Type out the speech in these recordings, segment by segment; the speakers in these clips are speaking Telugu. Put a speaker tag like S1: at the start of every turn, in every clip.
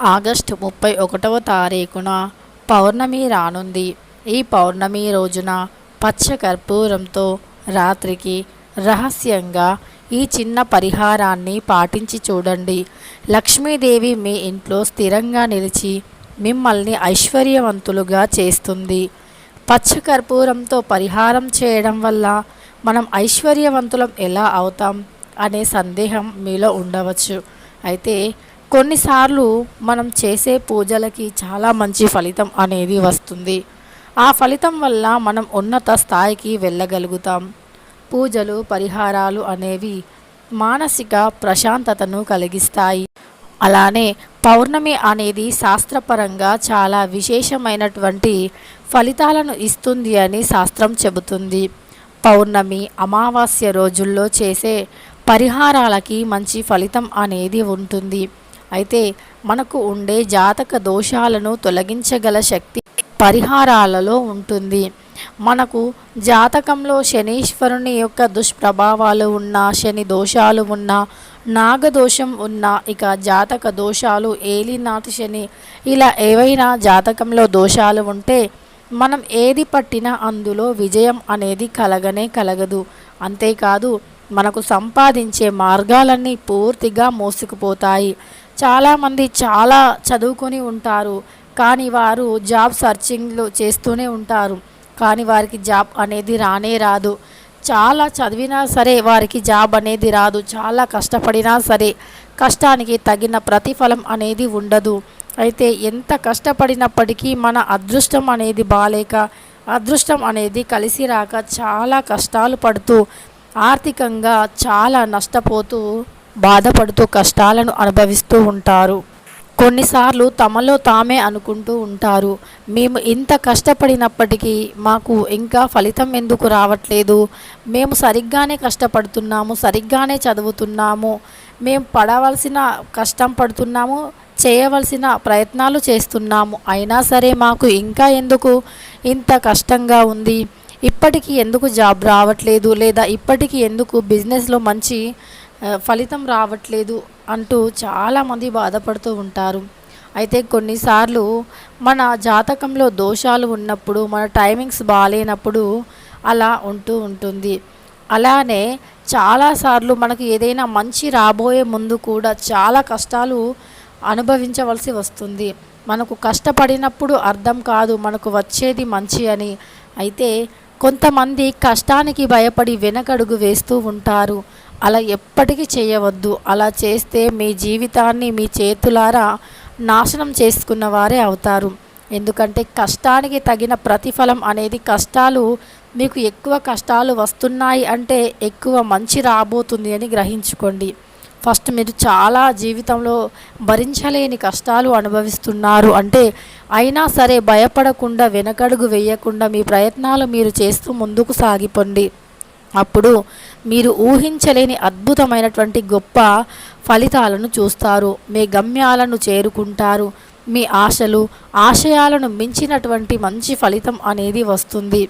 S1: ఆగస్టు ముప్పై ఒకటవ తారీఖున పౌర్ణమి రానుంది. ఈ పౌర్ణమి రోజున పచ్చ కర్పూరంతో రాత్రికి రహస్యంగా ఈ చిన్న పరిహారాన్ని పాటించి చూడండి. లక్ష్మీదేవి మీ ఇంట్లో స్థిరంగా నిలిచి మిమ్మల్ని ఐశ్వర్యవంతులుగా చేస్తుంది. పచ్చ కర్పూరంతో పరిహారం చేయడం వల్ల మనం ఐశ్వర్యవంతులం ఎలా అవుతాం అనే సందేహం మీలో ఉండవచ్చు. అయితే కొన్నిసార్లు మనం చేసే పూజలకి చాలా మంచి ఫలితం అనేది వస్తుంది. ఆ ఫలితం వల్ల మనం ఉన్నత స్థాయికి వెళ్ళగలుగుతాం. పూజలు పరిహారాలు అనేవి మానసిక ప్రశాంతతను కలిగిస్తాయి. అలానే పౌర్ణమి అనేది శాస్త్రపరంగా చాలా విశేషమైనటువంటి ఫలితాలను ఇస్తుంది అని శాస్త్రం చెబుతుంది. పౌర్ణమి అమావాస్య రోజుల్లో చేసే పరిహారాలకి మంచి ఫలితం అనేది ఉంటుంది. అయితే మనకు ఉండే జాతక దోషాలను తొలగించగల శక్తి పరిహారాలలో ఉంటుంది. మనకు జాతకంలో శనీశ్వరుని యొక్క దుష్ప్రభావాలు ఉన్న శని దోషాలు ఉన్న నాగదోషం ఉన్న ఇక జాతక దోషాలు ఏలినాటి శని ఇలా ఏవైనా జాతకంలో దోషాలు ఉంటే మనం ఏది పట్టినా అందులో విజయం అనేది కలగనే కలగదు. అంతేకాదు మనకు సంపాదించే మార్గాలన్నీ పూర్తిగా మోసుకుపోతాయి. చాలామంది చాలా చదువుకొని ఉంటారు కానీ వారు జాబ్ సర్చింగ్లు చేస్తూనే ఉంటారు కానీ వారికి జాబ్ అనేది రానే రాదు. చాలా చదివినా సరే వారికి జాబ్ అనేది రాదు చాలా కష్టపడినా సరే కష్టానికి తగిన ప్రతిఫలం అనేది ఉండదు. అయితే ఎంత కష్టపడినప్పటికీ మన అదృష్టం అనేది బాలేక అదృష్టం అనేది కలిసి రాక చాలా కష్టాలు పడుతూ ఆర్థికంగా చాలా నష్టపోతూ బాధపడుతూ కష్టాలను అనుభవిస్తూ ఉంటారు. కొన్నిసార్లు తమలో తామే అనుకుంటూ ఉంటారు. మేము ఇంత కష్టపడినప్పటికీ మాకు ఇంకా ఫలితం ఎందుకు రావట్లేదు? మేము సరిగ్గానే కష్టపడుతున్నాము సరిగ్గానే చదువుతున్నాము. మేము పడవలసిన కష్టం పడుతున్నాము చేయవలసిన ప్రయత్నాలు చేస్తున్నాము. అయినా సరే మాకు ఇంకా ఎందుకు? ఇంత కష్టంగా ఉంది. ఇప్పటికీ ఎందుకు జాబ్ రావట్లేదు? లేదా ఇప్పటికీ ఎందుకు బిజినెస్లో మంచి ఫలితం రావట్లేదు అంటూ చాలామంది బాధపడుతూ ఉంటారు. అయితే కొన్నిసార్లు మన జాతకంలో దోషాలు ఉన్నప్పుడు మన టైమింగ్స్ బాగాలేనప్పుడు అలా ఉంటూ ఉంటుంది. అలానే చాలాసార్లు మనకు ఏదైనా మంచి రాబోయే ముందు కూడా చాలా కష్టాలు అనుభవించవలసి వస్తుంది. మనకు కష్టపడినప్పుడు అర్థం కాదు మనకు వచ్చేది మంచి అని. అయితే కొంతమంది కష్టానికి భయపడి వెనకడుగు వేస్తూ ఉంటారు. అలా ఎప్పటికీ చేయవద్దు. అలా చేస్తే మీ జీవితాన్ని మీ చేతులారా నాశనం చేసుకున్న వారే అవుతారు. ఎందుకంటే కష్టానికి తగిన ప్రతిఫలం అనేది కష్టాలు మీకు ఎక్కువ కష్టాలు వస్తున్నాయి అంటే ఎక్కువ మంచి రాబోతుంది అని గ్రహించుకోండి. ఫస్ట్ మీరు చాలా జీవితంలో భరించలేని కష్టాలు అనుభవిస్తున్నారు అంటే అయినా సరే భయపడకుండా వెనకడుగు వేయకుండా మీ ప్రయత్నాలు మీరు చేస్తూ ముందుకు సాగిపోండి. అప్పుడు మీరు ఊహించలేని అద్భుతమైనటువంటి గొప్ప ఫలితాలను చూస్తారు. మీ గమ్యాలను చేరుకుంటారు. మీ ఆశలు ఆశయాలను మించినటువంటి మంచి ఫలితం అనేది వస్తుంది.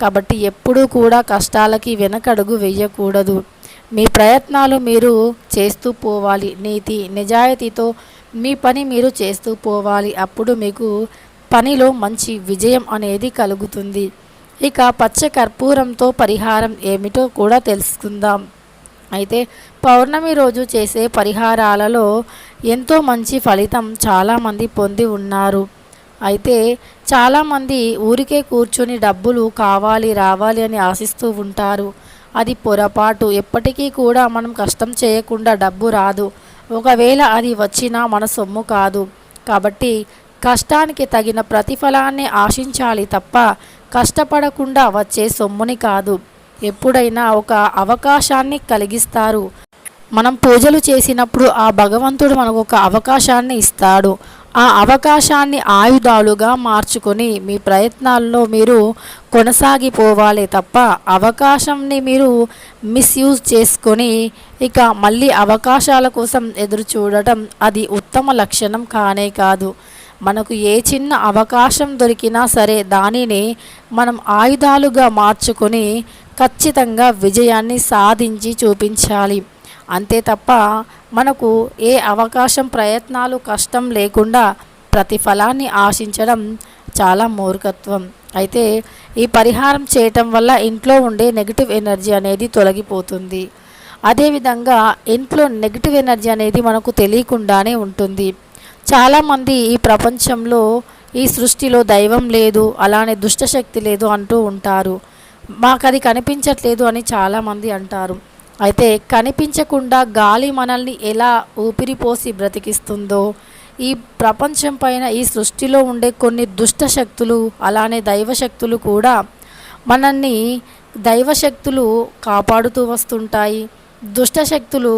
S1: కాబట్టి ఎప్పుడూ కూడా కష్టాలకి వెనకడుగు వేయకూడదు. మీ ప్రయత్నాలు మీరు చేస్తూ పోవాలి. నీతి నిజాయితీతో మీ పని మీరు చేస్తూ పోవాలి. అప్పుడు మీకు పనిలో మంచి విజయం అనేది కలుగుతుంది. ఇక పచ్చ కర్పూరంతో పరిహారం ఏమిటో కూడా తెలుసుకుందాం. అయితే పౌర్ణమి రోజు చేసే పరిహారాలలో ఎంతో మంచి ఫలితం చాలామంది పొంది ఉన్నారు. అయితే చాలామంది ఊరికే కూర్చొని డబ్బులు కావాలి రావాలి అని ఆశిస్తూ ఉంటారు. అది పొరపాటు. ఎప్పటికీ కూడా మనం కష్టం చేయకుండా డబ్బు రాదు. ఒకవేళ అది వచ్చినా మన సొమ్ము కాదు. కాబట్టి కష్టానికి తగిన ప్రతిఫలాన్ని ఆశించాలి తప్ప కష్టపడకుండా వచ్చే సొమ్ముని కాదు. ఎప్పుడైనా ఒక అవకాశాన్ని కలిగిస్తారు. మనం పూజలు చేసినప్పుడు ఆ భగవంతుడు మనకు ఒక అవకాశాన్ని ఇస్తాడు. ఆ అవకాశాన్ని ఆయుధాలుగా మార్చుకొని మీ ప్రయత్నాల్లో మీరు కొనసాగిపోవాలి తప్ప అవకాశంని మీరు మిస్యూజ్ చేసుకొని ఇక మళ్ళీ అవకాశాల కోసం ఎదురు చూడటం అది ఉత్తమ లక్షణం కానే కాదు. మనకు ఏ చిన్న అవకాశం దొరికినా సరే దానిని మనం ఆయుధాలుగా మార్చుకొని ఖచ్చితంగా విజయాన్ని సాధించి చూపించాలి. అంతే తప్ప మనకు ఏ అవకాశం ప్రయత్నాలు కష్టం లేకుండా ప్రతిఫలాన్ని ఆశించడం చాలా మూర్ఖత్వం. అయితే ఈ పరిహారం చేయటం వల్ల ఇంట్లో ఉండే నెగిటివ్ ఎనర్జీ అనేది తొలగిపోతుంది. అదేవిధంగా ఇంట్లో నెగిటివ్ ఎనర్జీ అనేది మనకు తెలియకుండానే ఉంటుంది. చాలామంది ఈ ప్రపంచంలో ఈ సృష్టిలో దైవం లేదు అలానే దుష్టశక్తి లేదు అంటూ ఉంటారు. మాకు అది కనిపించట్లేదు అని చాలామంది అంటారు. అయితే కనిపించకుండా గాలి మనల్ని ఎలా ఊపిరిపోసి బ్రతికిస్తుందో ఈ ప్రపంచం పైన ఈ సృష్టిలో ఉండే కొన్ని దుష్ట శక్తులు అలానే దైవశక్తులు కూడా మనల్ని దైవశక్తులు కాపాడుతూ వస్తుంటాయి. దుష్టశక్తులు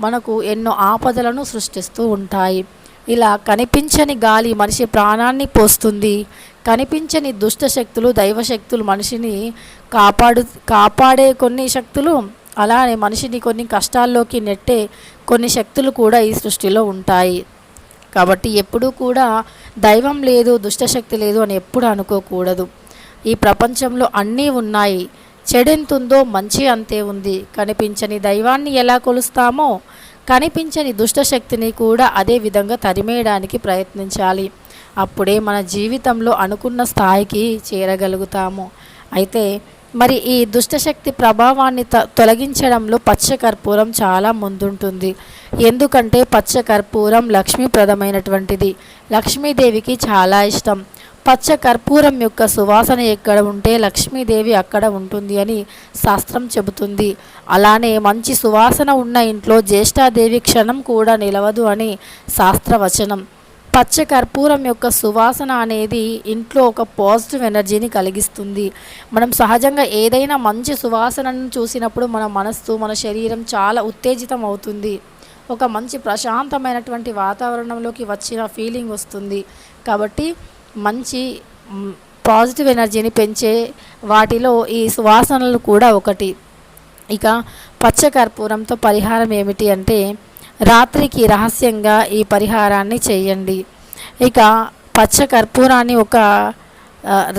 S1: మనకు ఎన్నో ఆపదలను సృష్టిస్తూ ఉంటాయి. ఇలా కనిపించని గాలి మనిషి ప్రాణాన్ని పోస్తుంది. కనిపించని దుష్ట శక్తులు దైవశక్తులు మనిషిని కాపాడు కాపాడే కొన్ని శక్తులు అలానే మనిషిని కొన్ని కష్టాల్లోకి నెట్టే కొన్ని శక్తులు కూడా ఈ సృష్టిలో ఉంటాయి. కాబట్టి ఎప్పుడూ కూడా దైవం లేదు దుష్టశక్తి లేదు అని ఎప్పుడు అనుకోకూడదు. ఈ ప్రపంచంలో అన్నీ ఉన్నాయి. చెడెంతుందో మంచి అంతే ఉంది. కనిపించని దైవాన్ని ఎలా కొలుస్తామో కనిపించని దుష్టశక్తిని కూడా అదే విధంగా తరిమేయడానికి ప్రయత్నించాలి. అప్పుడే మన జీవితంలో అనుకున్న స్థాయికి చేరగలుగుతాము. అయితే మరి ఈ దుష్టశక్తి ప్రభావాన్ని త తొలగించడంలో పచ్చకర్పూరం చాలా ముందుంటుంది. ఎందుకంటే పచ్చకర్పూరం లక్ష్మీప్రదమైనటువంటిది. లక్ష్మీదేవికి చాలా ఇష్టం. పచ్చ కర్పూరం యొక్క సువాసన ఎక్కడ ఉంటే లక్ష్మీదేవి అక్కడ ఉంటుంది అని శాస్త్రం చెబుతుంది. అలానే మంచి సువాసన ఉన్న ఇంట్లో జ్యేష్ఠాదేవి క్షణం కూడా నిలవదు అని శాస్త్రవచనం. పచ్చ కర్పూరం యొక్క సువాసన అనేది ఇంట్లో ఒక పాజిటివ్ ఎనర్జీని కలిగిస్తుంది. మనం సహజంగా ఏదైనా మంచి సువాసనను చూసినప్పుడు మన మనస్సు మన శరీరం చాలా ఉత్తేజితం అవుతుంది. ఒక మంచి ప్రశాంతమైనటువంటి వాతావరణంలోకి వచ్చిన ఫీలింగ్ వస్తుంది. కాబట్టి మంచి పాజిటివ్ ఎనర్జీని పెంచే వాటిలో ఈ సువాసనలు కూడా ఒకటి. ఇక పచ్చకర్పూరంతో పరిహారం ఏమిటి అంటే రాత్రికి రహస్యంగా ఈ పరిహారాన్ని చేయండి. ఇక పచ్చ కర్పూరాన్ని ఒక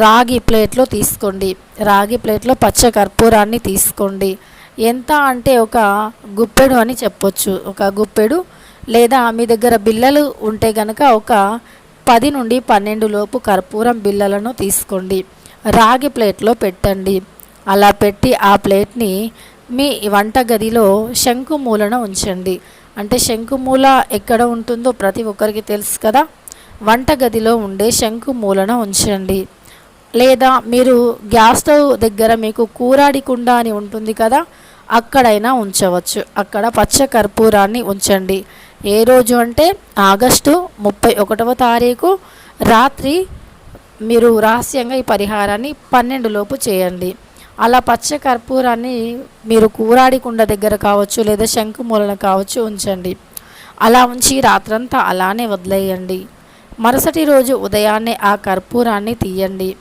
S1: రాగి ప్లేట్లో తీసుకోండి. రాగి ప్లేట్లో పచ్చ కర్పూరాన్ని తీసుకోండి. ఎంత అంటే ఒక గుప్పెడు అని చెప్పొచ్చు. ఒక గుప్పెడు లేదా మీ దగ్గర బిల్లలు ఉంటే గనక ఒక పది నుండి పన్నెండు లోపు కర్పూరం బిళ్ళలను తీసుకోండి. రాగి ప్లేట్లో పెట్టండి. అలా పెట్టి ఆ ప్లేట్ని మీ వంటగదిలో శంకుమూలన ఉంచండి. అంటే శంకుమూల ఎక్కడ ఉంటుందో ప్రతి ఒక్కరికి తెలుసు కదా? వంటగదిలో ఉండే శంకుమూలన ఉంచండి. లేదా మీరు గ్యాస్ స్టవ్ దగ్గర మీకు కూరాడి కుండ అని ఉంటుంది కదా? అక్కడైనా ఉంచవచ్చు. అక్కడ పచ్చ కర్పూరాన్ని ఉంచండి. ఏ రోజు అంటే ఆగస్టు ముప్పై ఒకటవ తారీఖు రాత్రి మీరు రహస్యంగా ఈ పరిహారాన్ని పన్నెండు లోపు చేయండి. అలా పచ్చ కర్పూరాన్ని మీరు కూరాడి కుండ దగ్గర కావచ్చు లేదా శంకుమూలన కావచ్చు ఉంచండి. అలా ఉంచి రాత్రంతా అలానే వదిలేయండి. మరుసటి రోజు ఉదయాన్నే ఆ కర్పూరాన్ని తీయండి.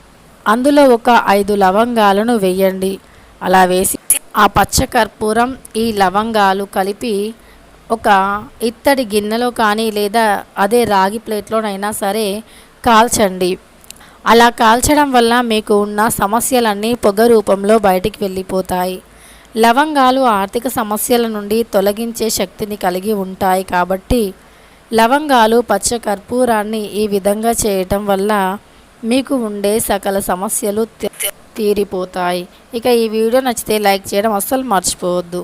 S1: అందులో ఒక ఐదు లవంగాలను వేయండి. అలా వేసి ఆ పచ్చ కర్పూరం ఈ లవంగాలు కలిపి ఒక ఇత్తడి గిన్నెలో కానీ లేదా అదే రాగి ప్లేట్లోనైనా సరే కాల్చండి. అలా కాల్చడం వల్ల మీకు ఉన్న సమస్యలన్నీ పొగ రూపంలో బయటికి వెళ్ళిపోతాయి. లవంగాలు ఆర్థిక సమస్యల నుండి తొలగించే శక్తిని కలిగి ఉంటాయి కాబట్టి లవంగాలు పచ్చ కర్పూరాన్ని ఈ విధంగా చేయటం వల్ల మీకు ఉండే సకల సమస్యలు తీరిపోతాయి. ఇక ఈ వీడియో నచ్చితే లైక్ చేయడం అస్సలు మర్చిపోవద్దు.